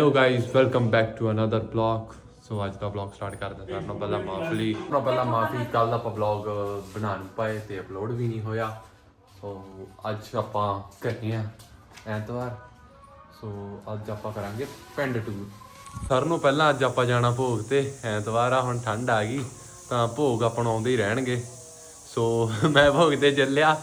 Hello guys welcome back to another vlog so ਅੱਜ ਦਾ blog start ਕਰ ਦਿੰਦਾ ਸਾਰਿਆਂ ਪਹਿਲਾਂ ਮਾਫੀ ਆਪਣਾ। ਪਹਿਲਾਂ ਮਾਫੀ ਕੱਲ ਆਪਾਂ ਬਲੌਗ ਬਣਾ ਨਹੀਂ ਪਾਏ ਤੇ ਅਪਲੋਡ ਵੀ ਨਹੀਂ ਹੋਇਆ। ਸੋ ਅੱਜ ਆਪਾਂ ਕਰਨੀ ਆ ਐਤਵਾਰ। ਸੋ ਅੱਜ ਆਪਾਂ ਕਰਾਂਗੇ ਪਿੰਡ ਟੂਰ ਸਰ ਨੂੰ ਪਹਿਲਾਂ ਅੱਜ ਆਪਾਂ ਜਾਣਾ ਭੋਗ ਤੇ। ਐਤਵਾਰ ਆ, ਹੁਣ ਠੰਡ ਆ ਗਈ। ਤਾਂ ਭੋਗ ਆਪਾਂ ਨੂੰ ਆਉਂਦੇ ਹੀ ਰਹਿਣਗੇ। ਸੋ ਮੈਂ ਭੋਗ ਤੇ ਚੱਲਿਆ।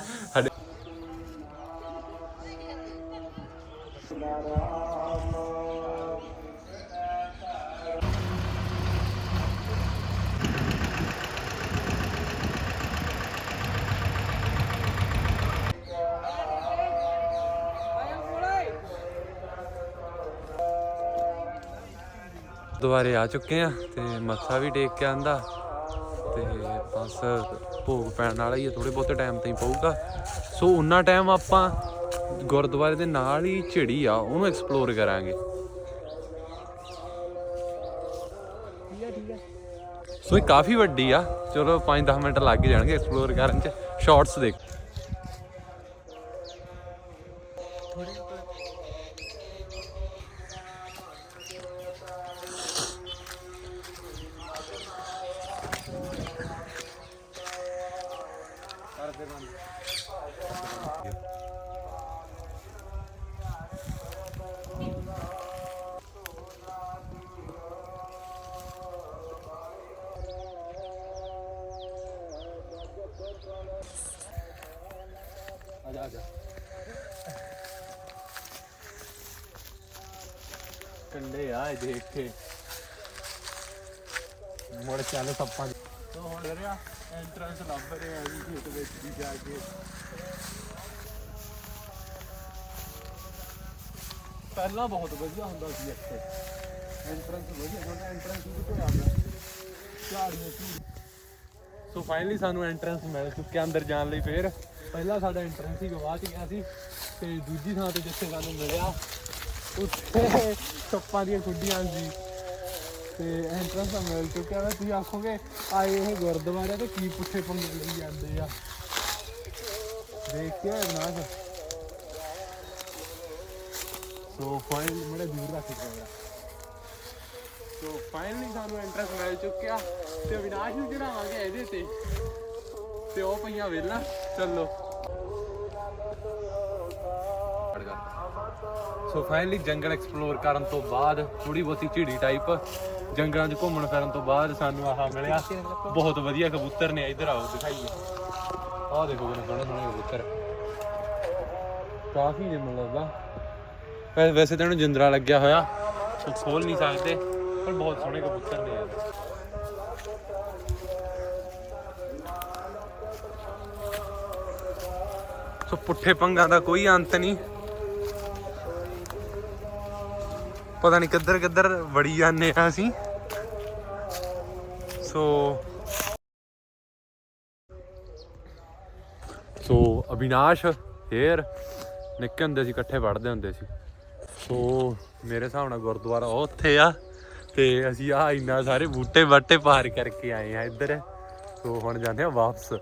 ਦੁਬਾਰੇ ਆ ਚੁੱਕੇ ਆ ਤੇ ਮੱਥਾ ਵੀ ਟੇਕ ਕੇ ਆਂਦਾ। ਤੇ ਬਸ ਭੋਗ ਪੈਣ ਵਾਲਾ ਹੀ ਹੈ ਥੋੜੇ ਬਹੁਤੇ ਟਾਈਮ ਤਾਈਂ ਪਊਗਾ। ਸੋ ਉਨਾ ਟਾਈਮ ਆਪਾਂ ਗੁਰਦੁਆਰੇ ਦੇ ਨਾਲ ਹੀ ਝਿੜੀ ਆ, ਉਹਨੂੰ ਐਕਸਪਲੋਰ ਕਰਾਂਗੇ। ਸੋ ਇਹ ਕਾਫੀ ਵੱਡੀ ਆ। ਚਲੋ 5-10 ਮਿੰਟ ਲੱਗ ਜਾਣਗੇ ਐਕਸਪਲੋਰ ਕਰਨ ਚ। ਸ਼ਾਰਟਸ ਦੇਖ। ਆਜਾ ਕੰਡੇ ਆ ਇਹ ਦੇਖ ਕੇ। ਮੁੜ ਚੱਲ ਸੱਪਾਂ ਤੋਂ ਹੁਣ ਰਿਹਾ ਐਂਟਰੈਂਸ ਲੱਭ ਰਿਹਾ ਜੀ ਖੇਤ ਵਿੱਚ ਦੀ ਜਾ ਕੇ। ਪਹਿਲਾਂ ਬਹੁਤ ਵਧੀਆ ਹੁੰਦਾ ਸੀ ਇੱਥੇ। ਐਂਟਰੈਂਸ ਵਧੀਆ ਹੁਣ ਐਂਟਰੈਂਸ ਕਿਤੇ ਆ ਗਿਆ। ਝਾੜੀਆਂ ਝੂੜ ਸੋ ਫਾਈਨਲੀ ਸਾਨੂੰ ਐਂਟਰੈਂਸ ਮਿਲ ਚੁੱਕਿਆ ਅੰਦਰ ਜਾਣ ਲਈ ਫੇਰ। ਪਹਿਲਾਂ ਸਾਡਾ ਐਂਟਰੈਂਸ ਹੀ ਗਵਾ ਚ ਗਿਆ ਸੀ। ਤੇ ਦੂਜੀ ਥਾਂ ਤੇ ਜਿੱਥੇ ਸਾਨੂੰ ਮਿਲਿਆ ਉੱਥੇ ਸੱਪਾਂ ਦੀਆਂ ਗੁੱਡੀਆਂ ਸੀ ਤੇ ਐਂਟਰੈਂਸ ਤਾਂ ਮਿਲ ਚੁੱਕਿਆ ਵਾ। ਤੁਸੀਂ ਆਖੋਗੇ, ਆਏ ਇਹ ਗੁਰਦੁਆਰੇ ਤੇ ਕੀ ਪੁੱਠੇ ਪੰਗੇ ਲਈ ਜਾਂਦੇ ਆ। ਦੇਖ ਕੇ ਨਾ ਸੋ ਫਾਈਨਲ ਮੇਰੇ ਦੂਰ ਰੱਖ ਕੇ ਸੋ ਫਾਈਨਲੀ ਸਾਨੂੰ ਐਂਟਰੈਂਸ ਮਿਲ ਚੁੱਕਿਆ। ਤੇ ਅਵਿਨਾਸ਼ ਨੂੰ ਚੜਾਵਾਂਗੇ ਇਹਦੇ ਤੇ। ਤੇ ਉਹ ਪਈਆਂ ਵੇਲਾਂ ਚੱਲੋ। ਸੋ ਫਾਈਨਲੀ ਜੰਗਲ ਐਕਸਪਲੋਰ ਕਰਨ ਤੋਂ ਬਾਅਦ ਥੋੜੀ ਬਹੁਤੀ ਝਿੜੀ ਟਾਈਪ ਜੰਗਲਾਂ 'ਚ ਘੁੰਮਣ ਫਿਰਨ ਤੋਂ ਬਾਅਦ ਸਾਨੂੰ ਆਹ ਮਿਲਿਆ। ਬਹੁਤ ਵਧੀਆ ਕਬੂਤਰ ਨੇ, ਇੱਧਰ ਆਓ, ਦਿਖਾਈਏ। ਆਹ ਦੇਖੋ ਕਿੰਨੇ ਸੋਹਣੇ ਸੋਹਣੇ ਕਬੂਤਰ। ਕਾਫੀ ਨੇ ਮੈਨੂੰ ਵੈਸੇ ਤਾਂ ਇਹਨੂੰ ਜਿੰਦਰਾ ਲੱਗਿਆ ਹੋਇਆ। ਸੋ ਖੋਲ ਨਹੀਂ ਸਕਦੇ, ਪਰ ਬਹੁਤ ਸੋਹਣੇ ਕਬੂਤਰ ਨੇ ਯਾਰ ਸੋ ਪੁੱਠੇ ਪੰਗਾਂ ਦਾ ਕੋਈ ਅੰਤ ਨਹੀਂ। ਪਤਾ ਨਹੀਂ ਕਿੱਧਰ ਕਿੱਧਰ ਵੜੀ ਜਾਂਦੇ ਆ ਅਸੀਂ। ਸੋ ਸੋ ਅਵਿਨਾਸ਼ ਫੇਰ ਨਿੱਕੇ ਹੁੰਦੇ ਸੀ, ਇਕੱਠੇ ਪੜ੍ਹਦੇ ਹੁੰਦੇ ਸੀ। ਸੋ ਮੇਰੇ ਹਿਸਾਬ ਨਾਲ ਗੁਰਦੁਆਰਾ ਉਹ ਉੱਥੇ ਆ, ਤੇ ਅਸੀਂ ਆ ਇੰਨਾ ਸਾਰੇ ਬੂਟੇ ਬੱਟੇ ਪਾਰ ਕਰਕੇ ਆਏ ਆ ਇੱਧਰ। ਸੋ ਹੁਣ ਜਾਂਦੇ ਆ ਵਾਪਸ।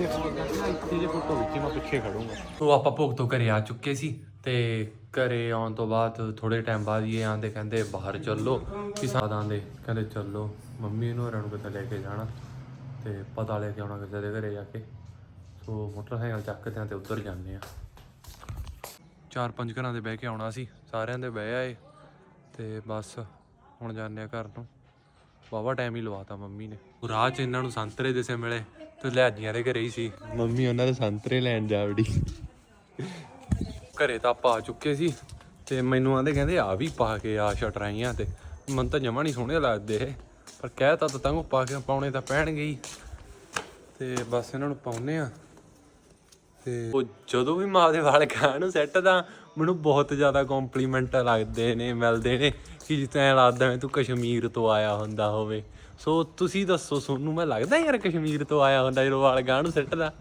ਇੱਥੇ ਇੱਥੇ ਜੇ ਫੋਟੋ ਵਿੱਚ ਮੈਂ ਪਿੱਛੇ ਖੜੂੰਗਾ ਸੋ ਆਪਾਂ ਭੋਗ ਤੋਂ ਘਰੇ ਆ ਚੁੱਕੇ ਸੀ ਤੇ ਘਰੇ ਆਉਣ ਤੋਂ ਬਾਅਦ ਥੋੜੇ ਟਾਈਮ ਬਾਅਦ ਇਹ ਆਂਦੇ ਕਹਿੰਦੇ ਬਾਹਰ ਚੱਲੋ ਕਿ ਸਾਦਾਂ ਦੇ ਕਹਿੰਦੇ ਚੱਲੋ ਮੰਮੀ ਨੂੰ ਹੋਰਾਂ ਕਿਤੇ ਲੈ ਕੇ ਜਾਣਾ ਤੇ ਪਤਾ ਲੈ ਕੇ ਆਉਣਾ ਕਿਸੇ ਦੇ ਘਰੇ ਜਾ ਕੇ ਸੋ ਮੋਟਰਸਾਈਕਲ ਚੱਕਦੇ ਆਂ ਤੇ ਉੱਧਰ ਜਾਂਦੇ ਆ ਚਾਰ ਪੰਜ ਘਰਾਂ ਦੇ ਬਹਿ ਕੇ ਆਉਣਾ ਸੀ ਸਾਰਿਆਂ ਦੇ ਬਹਿ ਆਏ ਤੇ ਬਸ ਹੁਣ ਜਾਂਦੇ ਆ ਘਰ ਨੂੰ ਵਾਵਾ ਟਾਈਮ ਹੀ ਲਵਾਤਾ ਮੰਮੀ ਨੇ ਰਾਹ 'ਚ ਇਹਨਾਂ ਨੂੰ ਸੰਤਰੇ ਦਿਸੇ ਮਿਲੇ ਤੇ ਲਿਆਜੀਆਂ ਦੇ ਘਰੇ ਹੀ ਸੀ। ਮੰਮੀ ਉਹਨਾਂ ਦੇ ਸੰਤਰੇ ਲੈਣ ਜਾ ਵੜੀ। ਘਰੇ ਤਾਂ ਆਪਾਂ ਆ ਚੁੱਕੇ ਸੀ ਤੇ ਮੈਨੂੰ ਆਂਦੇ ਕਹਿੰਦੇ ਆ ਵੀ ਪਾ ਕੇ ਆ ਸ਼ਟਰਾਈਆਂ ਤੇ। ਮਨ ਤਾਂ ਜਮਾ ਨਹੀਂ ਸੋਹਣੇ ਲੱਗਦੇ ਇਹ। ਪਰ ਕਹਿ ਤਾ ਤਾਂ ਤੰਗ ਪਾ ਕੇ ਪਾਉਣੇ ਤਾਂ ਪੈਣਗੇ ਹੀ। ਤੇ ਬਸ ਇਹਨਾਂ ਨੂੰ ਪਾਉਨੇ ਆ ਤੇ ਉਹ ਜਦੋਂ ਵੀ ਮਾਂ ਦੇ ਵਾਲ ਖਾਣ ਨੂੰ ਸੈੱਟ ਤਾਂ ਮੈਨੂੰ ਬਹੁਤ ਜ਼ਿਆਦਾ ਕੰਪਲੀਮੈਂਟ ਲੱਗਦੇ ਨੇ ਮਿਲਦੇ ਨੇ ਕਿ ਤਰ੍ਹਾਂ ਲੱਗਦਾ ਮੈਂ ਤੂੰ ਕਸ਼ਮੀਰ ਤੋਂ ਆਇਆ ਹੁੰਦਾ ਹੋਵੇ। ਸੋ ਤੁਸੀਂ ਦੱਸੋ ਤੁਹਾਨੂੰ ਮੈਂ ਲੱਗਦਾ ਯਾਰ ਕਸ਼ਮੀਰ ਤੋਂ ਆਇਆ ਹੁੰਦਾ ਜਦੋਂ ਵਾਲ ਗਾਂ ਨੂੰ ਸਿੱਟਦਾ।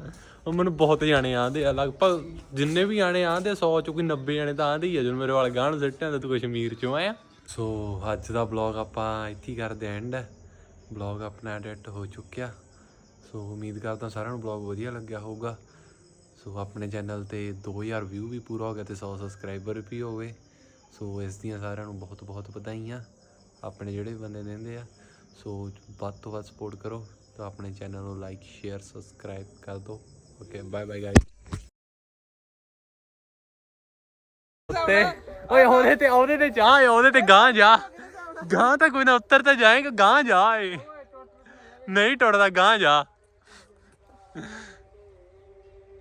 ਉਹ ਮੈਨੂੰ ਬਹੁਤ ਜਾਣੇ ਆਂਦੇ ਆ, ਲਗਭਗ ਜਿੰਨੇ ਵੀ ਜਾਣੇ ਆਂਦੇ 100 ਚੋਂ ਕੋਈ 90 ਜਾਣੇ ਤਾਂ ਆਂਦੇ ਹੀ ਆ ਜਦੋਂ ਮੇਰੇ ਵਾਲ ਗਾਂ ਨੂੰ ਸਿੱਟਿਆ ਤਾਂ ਤੂੰ ਕਸ਼ਮੀਰ ਚੋਂ ਆਇਆ। ਸੋ ਅੱਜ ਦਾ ਬਲੌਗ ਆਪਾਂ ਇੱਥੇ ਹੀ ਕਰਦੇ ਐਂਡ ਬਲੌਗ ਆਪਣਾ ਐਡਿਟ ਹੋ ਚੁੱਕਿਆ। ਸੋ ਉਮੀਦ ਕਰਦਾ ਸਾਰਿਆਂ ਨੂੰ ਬਲੌਗ ਵਧੀਆ ਲੱਗਿਆ ਹੋਊਗਾ। ਸੋ ਆਪਣੇ ਚੈਨਲ ਤੇ 2000 ਵਿਊ ਵੀ ਪੂਰਾ ਹੋ ਗਿਆ ਤੇ 100 ਸਬਸਕ੍ਰਾਈਬਰ ਵੀ ਹੋ ਗਏ ਸੋ ਇਸ ਦੀਆਂ ਸਾਰਿਆਂ ਨੂੰ ਬਹੁਤ ਬਹੁਤ ਵਧਾਈਆਂ। ਆਪਣੇ ਜਿਹੜੇ ਬੰਦੇ ਦਿੰਦੇ ਆ। ਸੋ ਵੱਧ ਤੋਂ ਵੱਧ ਸਪੋਰਟ ਕਰੋ ਤਾਂ ਆਪਣੇ ਚੈਨਲ ਨੂੰ ਲਾਈਕ ਸ਼ੇਅਰ ਸਬਸਕ੍ਰਾਈਬ ਕਰ ਦਿਓ। ਓਕੇ ਬਾਏ ਬਾਏ ਗਾਇਸ ਤੇ ਓਏ, ਉਹਦੇ ਤੇ ਉਹਦੇ ਤੇ ਜਾ ਉਹਦੇ ਤੇ ਗਾਂ ਜਾ। ਗਾਂ ਤਾਂ ਕੋਈ ਨਾ ਉੱਤਰ ਤਾਂ ਜਾਏਗਾ ਗਾਂ ਜਾ ਏ ਨਹੀਂ ਟੁੱਟਦਾ ਗਾਂ ਜਾ।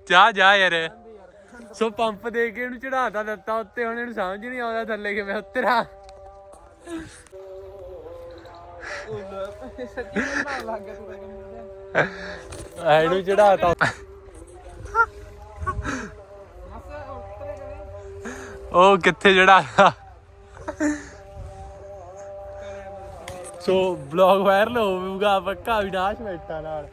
ਜਾ ਜਾ ਯਾਰ। ਸੋ ਪੰਪ ਦੇ ਕੇ ਇਹਨੂੰ ਚੜਾਤਾ ਦਿੱਤਾ, ਉੱਤੇ ਹੁਣ ਇਹਨੂੰ ਸਮਝ ਨਹੀਂ ਆਉਂਦਾ ਥੱਲੇ ਕਿਵੇਂ ਉਤਰਾ। ਸੱਚੀ ਬਣਾਉਣ ਚੜਾਤਾ। ਉਹ ਕਿੱਥੇ ਚੜਾਤਾ? ਸੋ ਬਲੌਗ ਵਾਇਰਲ ਹੋਊਗਾ ਪੱਕਾ ਵਿਨਾਸ਼ ਬੈਠਾ ਨਾਲ।